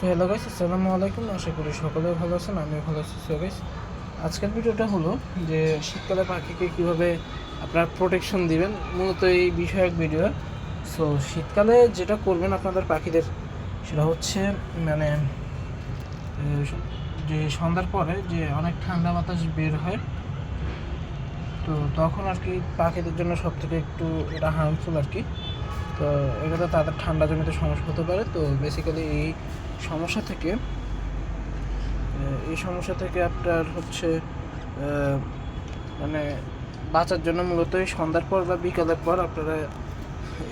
Hello guys আসসালামু আলাইকুম। আশা করি সকলে ভালো আছেন, আমিও ভালো আছি। সো গাইস আজকের ভিডিওটা হলো যে শীতকালে পাখিকে কীভাবে আপনারা প্রোটেকশন দিবেন, মূলত এই বিষয়ক ভিডিও সো শীতকালে যেটা করবেন আপনাদের পাখিদের, সেটা হচ্ছে মানে যে সন্ধ্যার পরে যে অনেক ঠান্ডা বাতাস বের হয়, তো তখন আর কি পাখিদের জন্য সব থেকে একটু এটা হার্মফুল আর কি। তো এটাতে তাদের ঠান্ডা জমিতে সমস্যা হতে পারে। তো বেসিক্যালি এই সমস্যা থেকে এই সমস্যা থেকে আপনার হচ্ছে মানে বাঁচার জন্য মূলত এই সন্ধ্যার পর বা বিকালের পর আপনারা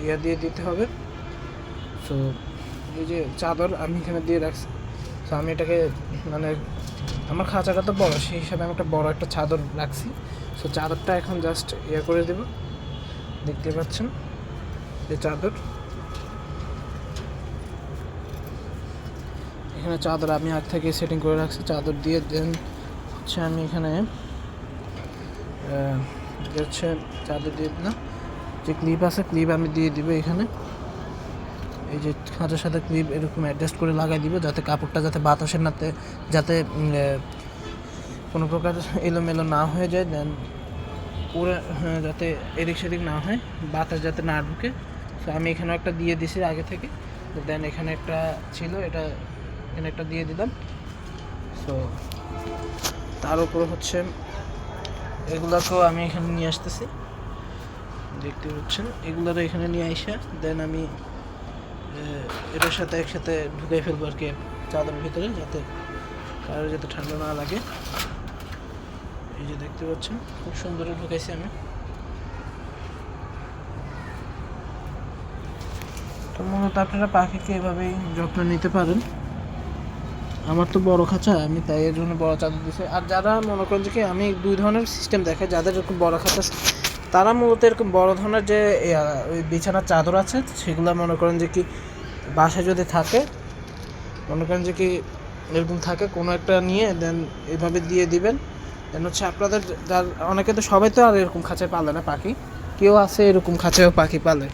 ইয়া দিয়ে দিতে হবে। সো এই যে চাদর আমি এখানে দিয়ে রাখছি। তো আমি এটাকে মানে আমার খাঁচাটা তো বড়, সেই হিসাবে আমি একটা বড় একটা চাদর রাখছি। সো চাদরটা এখন জাস্ট ইয়ে করে দেব। দেখতে পাচ্ছেন? এই চাদর। এখানে চাদর আমি আগ থেকে সেটিং করে রাখছি চাদর দিয়ে দেন। হচ্ছে আমি এখানে হচ্ছে চাদর দিয়ে দিলাম যে ক্লিপ আছে ক্লিপ আমি দিয়ে দিব এখানে। এই যে খাঁচার সাথে ক্লিপ এরকম অ্যাডজাস্ট করে লাগাই দিব যাতে কাপড়টা যাতে বাতাসের নাতে যাতে কোনো প্রকার এলোমেলো না হয়ে যায়। দেন পুরো হ্যাঁ, যাতে এদিক সেদিক না হয় বাতাস যাতে না ঢুকে। তো আমি এখানে একটা দিয়ে দিছি আগে থেকে। দেন এখানে একটা ছিল এটা এখানে একটা দিয়ে দিলাম। সো তার উপর হচ্ছে এগুলাকেও আমি এখানে নিয়ে আসতেছি। দেখতে পাচ্ছেন? এগুলোরও এখানে নিয়ে আইসা দেন আমি এটার সাথে একসাথে ঢুকাই ফেলব আর কি চাদরের ভিতরে যাতে কারও যাতে ঠান্ডা না লাগে। এই যে দেখতে পাচ্ছেন? খুব সুন্দর ঢুকাইছি আমি। তো মূলত আপনারা পাখিকে এভাবেই যত্ন নিতে পারেন। আমার তো বড় খাঁচা, আমি তাই এর জন্য বড় চাদর দিছি আর যারা মনে করেন যে কি আমি দুই ধরনের সিস্টেম দেখাই, যাদের এরকম বড় খাঁচা তারা মূলত এরকম বড় ধরনের যে ওই বিছানার চাদর আছে, সেগুলো মনে করেন যে কি বাসায় যদি থাকে, মনে করেন যে কি এরকম থাকে, কোনো একটা নিয়ে দেন এভাবে দিয়ে দিবেন। দেন হচ্ছে আপনাদের যার, অনেকে তো সবাই তো আর এরকম খাঁচায় পালে না, পাখি। কেউ আছে এরকম খাঁচায়ও পাখি পালে।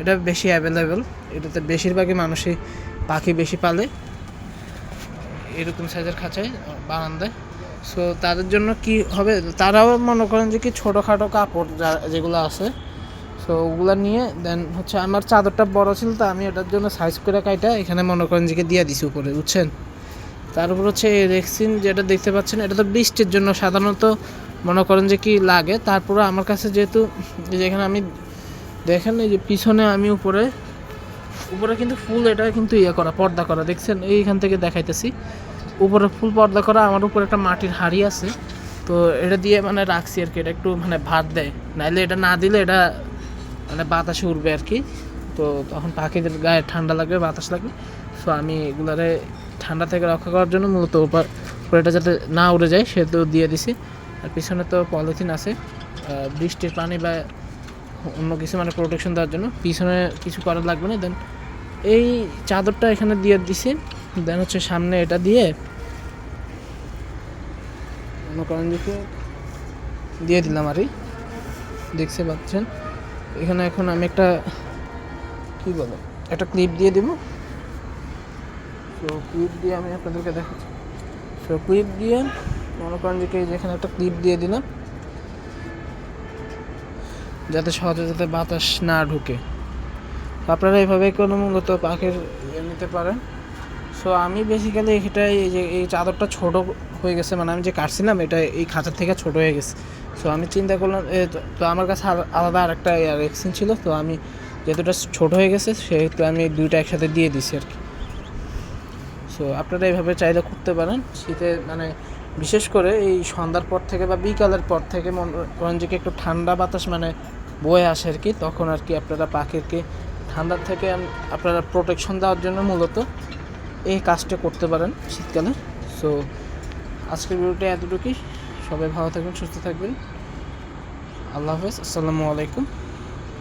এটা বেশি অ্যাভেলেবেল এটাতে বেশিরভাগই মানুষই পাখি বেশি পালে। এরকম সাইজের খাঁচায় বারান্দায়। সো তাদের জন্য কি হবে? তারাও মনে করেন যে কি ছোটোখাটো কাপড় যা, যেগুলো আছে। সো ওগুলো নিয়ে দেন হচ্ছে আমার চাদরটা বড় ছিল, তো আমি ওটার জন্য সাইজ করে কাইটা এখানে মনে করেন যে দিয়ে দিছি উপরে, বুঝছেন? তার উপর হচ্ছে এই রেক্সিন যেটা দেখতে পাচ্ছেন, এটা তো বৃষ্টির জন্য সাধারণত মনে করেন যে কি লাগে। তারপরে আমার কাছে যেহেতু এই যে এখানে আমি দেখেন এই যে পিছনে আমি উপরে উপরে কিন্তু ফুল, এটা কিন্তু ইয়ে করা, পর্দা করা। দেখছেন, এইখান থেকে দেখাইতেছি। উপরে ফুল, পর্দা করা। আমার উপরে একটা মাটির হাড়ি আছে। তো এটা দিয়ে মানে রাখছি আর কি, এটা একটু মানে ভাত দেয়। নাইলে এটা না দিলে এটা মানে বাতাসে উঠবে আর কি। তো তখন পাখিদের গায়ে ঠান্ডা লাগবে, বাতাস লাগবে। সো আমি এগুলারে ঠান্ডা থেকে রক্ষা করার জন্য মূলত উপর এটা যাতে না উড়ে যায়, সেহেতু দিয়ে দিছি। আর পিছনে তো পলিথিন আছে। বৃষ্টির পানি বা অন্য কিছু মানে প্রোটেকশন দেওয়ার জন্য। পিছনে কিছু করা লাগবে না দেন এই চাদরটা এখানে দিয়ে দিছি। দেন হচ্ছে সামনে এটা দিয়ে মনে করেন যে দিয়ে দিলাম আর। দেখতে পাচ্ছেন? এখানে এখন আমি একটা, কি বলো, একটা ক্লিপ দিয়ে দেবো। তো ক্লিপ দিয়ে আমি আপনাদেরকে দেখাচ্ছি। তো ক্লিপ দিয়ে মনে করেন যে যেখানে একটা ক্লিপ দিয়ে দিলাম। যাতে সহজে যাতে বাতাস না ঢুকে। আপনারা এইভাবে কোনো মূলত পাখির ইয়ে নিতে পারেন। সো আমি বেসিক্যালি এটাই এই যে, এই চাদরটা ছোট হয়ে গেছে মানে আমি যে কাটছিলাম, এটা এই খাঁচার থেকে ছোট হয়ে গেছে। সো আমি চিন্তা করলাম তো- আমার কাছে আলা- আলাদা আরেকটা রেক্সিন ছিল, তো আমি যেহেতু এটা ছোট হয়ে গেছে, সেহেতু আমি দুইটা একসাথে দিয়ে দিছি আর কি। সো আপনারা এইভাবে চাইলে করতে পারেন। শীতে মানে বিশেষ করে এই সন্ধ্যার পর থেকে বা বিকালের পর থেকে মনে যে একটু ঠান্ডা বাতাস মানে বয়ে আসে আর কি, তখন আর কি আপনারা পাখিকে ঠান্ডার থেকে আপনারা প্রোটেকশন দেওয়ার জন্য মূলত এই কাজটা করতে পারেন শীতকালে। সো আজকের ভিডিওটা এতটুকুই। সবাই ভালো থাকবেন, সুস্থ থাকবেন। আল্লাহ হাফেজ। আসসালামু আলাইকুম।